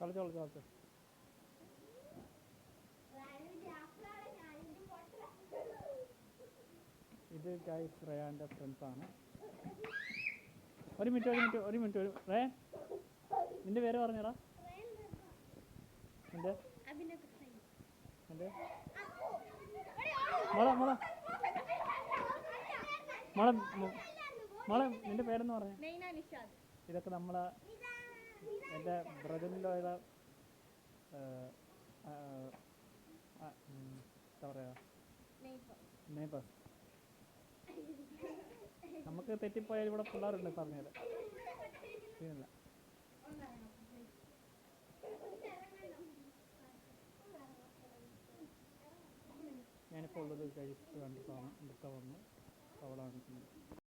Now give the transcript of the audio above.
ഒളിച്ചോ ഒളിച്ചോ ഒളിച്ചോ ഇത് ഗൈസ് റയാന്റെ ഫ്രണ്ട്സാണ് ഒരു മിനിറ്റ് ഒരു മിനിറ്റ് ഒരു മിനിറ്റ് ഒരു റേ നിന്റെ പേര് പറഞ്ഞടാ. നിന്റെ നിന്റെ മോളെ മോളെ. മോളെ മോളെ നിന്റെ പേരെന്ന് പറഞ്ഞേ. ഇതൊക്കെ നമ്മളെ എന്റെ ബ്രദറിന്റെ എന്താ പറയുക നെയ്ബേഴ്സ് നമുക്ക് തെറ്റിപ്പോയാൽ ഇവിടെ പിള്ളേരുണ്ട് പറഞ്ഞത് ഞാനിപ്പോൾ ഉള്ളത് കഴിച്ചിട്ട് കണ്ടിട്ടാണ് ഇവിടുത്തെ വന്ന് കാണിക്കുന്നത്